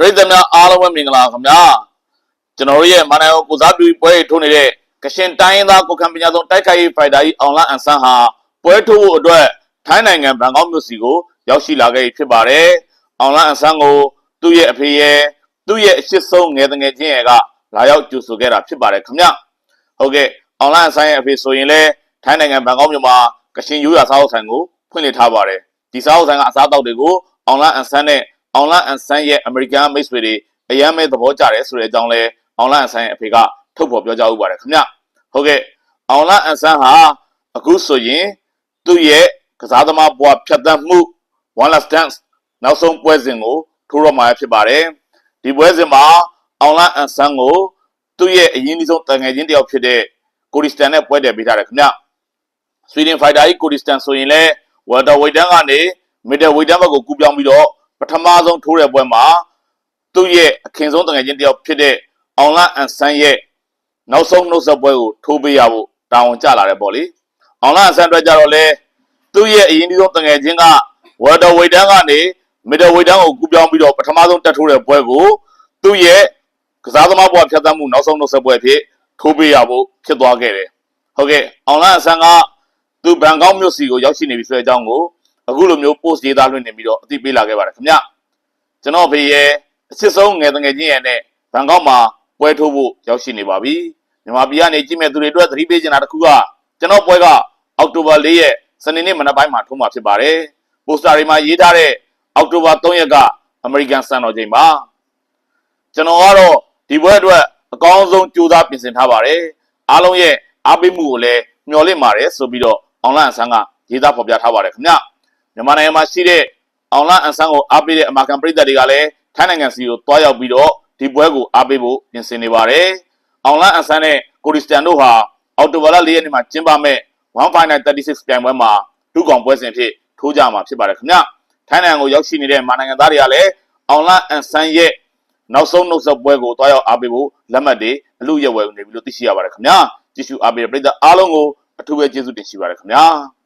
ပရိသတ်များအားလုံးပဲမင်္ဂလာခင်ဗျာကျွန်တော်တို့ရဲ့မန္တလေးကိုစားပြုပွဲထိုးနေတဲ့ကရှင်တိုင်းရင်းသားကိုခံပညာဆုံးတိုက်ခိုက်ရေးဖိုက်တာကြီးအောင်လအန်ဆန်းဟာပွဲထိုးဖို့အတွက်ထိုင်းနိုင်ငံဘန်ကောက်မြို့စီကိုရောက်ရှိလာခဲ့ပြီဖြစ်ပါတယ်အောင်လအန်ဆန်းကိုသူ့ရဲ့အဖေရဲ့သူ့ရဲ့အရှိဆုံးငယ်တငယ်ချင်းရဲ့ကလာရောက်ကြိုဆိုခဲ့တာဖြစ်ပါတယ်ခင်ဗျာဟုတ်ကဲ့အောင်လအန်ဆန်းရဲ့အဖေဆိုရင်လည်းထိုင်းနိုင်ငံဘန်ကောက်မြို့မှာကရှင်ရိုးရာစားအုပ်ဆိုင်ကိုဖွင့်လှစ်ထားပါတယ်ဒီစားအုပ်ဆိုင်ကအစားအသောက်တွေကိုအောင်လအန်ဆန်းနဲ့ အောင်လအန်ဆန်းရဲ့အမေရိကန်မိတ်ဆွေတွေအယမ်းမဲ့သဘောကျတယ်ဆိုတဲ့အကြောင်းလဲအောင်လအန်ဆန်းရဲ့အဖေကထုတ်ဖော်ပြောကြားဥပါတယ်ခင်ဗျဟုတ်ကဲ့အောင်လအန်ဆန်းဟာအခုဆိုရင်သူ့ရဲ့ကစားသမားဘဝဖြတ်သန်းမှု One Last Dance နောက်ဆုံးပွဲစဉ်ကိုထိုးတော့မှာဖြစ်ပါတယ်ဒီပွဲစဉ်မှာအောင်လအန်ဆန်းကိုသူ့ရဲ့အရင်ဆုံးတန်ငယ်ချင်းတစ်ယောက်ဖြစ်တဲ့ကိုရီစတန်နဲ့ပွဲတယ်ပေးထားတယ်ခင်ဗျဆွီဒင်ဖိုက်တာကြီးကိုရီစတန်ဆိုရင်လဲဝယ်တာဝိတ်တန်းကနေမီဒယ်ဝိတ်တန်းဘက်ကိုကူးပြောင်းပြီးတော့ ပထမဆုံးထိုးတဲ့ပွဲမှာသူ့ရဲ့အခင်ဆုံးတငယ်ချင်းတစ်ယောက်ဖြစ်တဲ့အောင်လအန်ဆန်းရဲ့နောက်ဆုံးနှုတ်ဆက်ပွဲကိုထိုးပေးရဖို့တာဝန်ကျလာတယ်ပေါ့လေအောင်လအန်ဆန်းအတွက်ကြတော့လေသူ့ရဲ့အရင်ဒီဆုံးတငယ်ချင်းကဝါတော်ဝိတ်တန်းကနေမီဒယ်ဝိတ်တန်းကိုကူးပြောင်းပြီးတော့ပထမဆုံးတက်ထိုးတဲ့ပွဲကိုသူ့ရဲ့ကစားသမားဘဝဖြတ်သန်းမှုနောက်ဆုံးနှုတ်ဆက်ပွဲဖြစ်ထိုးပေးရဖို့ဖြစ်သွားခဲ့တယ်ဟုတ်ကဲ့အောင်လအန်ဆန်းကသူဘန်ကောက်မြို့စီကိုရောက်ရှိနေပြီဆိုတဲ့အကြောင်းကို အခုလိုမျိုး post ရေးသားလွှင့်နေပြီးတော့အသိပေးလာခဲ့ပါတယ်ခင်ဗျကျွန်တော်ဖေရဲ့အချစ်ဆုံးငယ်တငယ်ချင်းရဲ့နဲ့ဘန်ကောက်မှာပွဲထိုးဖို့ရောက်ရှိနေပါပြီမြန်မာပြည်ကနေကြည့်မဲ့သူတွေအတွက်သတိပေးချင်တာတစ်ခုကကျွန်တော်ပွဲကအောက်တိုဘာ၄ရက်စနေနေ့မနက်ပိုင်းမှာထိုးမှာဖြစ်ပါတယ်ပိုစတာတွေမှာရေးထားတဲ့အောက်တိုဘာ3ရက်ကအမေရိကန်စံတော်ချိန်ပါကျွန်တော်ကတော့ဒီပွဲအတွက်အကောင်းဆုံးကြိုးစားပြင်ဆင်ထားပါတယ်အားလုံးရဲ့အားပေးမှုကိုလည်းမျှော်လင့်ပါတယ်ဆိုပြီးတော့အွန်လိုင်းအဆန်းကရေးသားဖော်ပြထားပါတယ်ခင်ဗျ မြန်မာနိုင်ငံမှာရှိတဲ့အောင်လအန်ဆန်းကိုအားပေးတဲ့အမာခံပရိသတ်တွေကလည်းထိုင်းနိုင်ငံစီကိုတွားရောက်ပြီးတော့ဒီပွဲကိုအားပေးဖို့ပြင်ဆင်နေပါတယ်။အောင်လအန်ဆန်းနဲ့ကိုရီစတန်တို့ဟာအော်တိုဘာလ၄ရက်နေ့မှာကျင်းပမဲ့15936ပြိုင်ပွဲမှာဒုကောင်ပွဲစဉ်ဖြစ်ထိုးကြမှာဖြစ်ပါတယ်ခင်ဗျ။ထိုင်းနိုင်ငံကိုရောက်ရှိနေတဲ့မာနိုင်ငံသားတွေကလည်းအောင်လအန်ဆန်းရဲ့နောက်ဆုံးနှုတ်ဆက်ပွဲကိုတွားရောက်အားပေးဖို့လက်မှတ်တွေအလူရက်ဝယ်နေပြီလို့သိရှိရပါတယ်ခင်ဗျာ။ကြည့်ရှုအားပေးတဲ့ပရိသတ်အားလုံးကိုအထူးပဲကျေးဇူးတင်ရှိပါတယ်ခင်ဗျာ။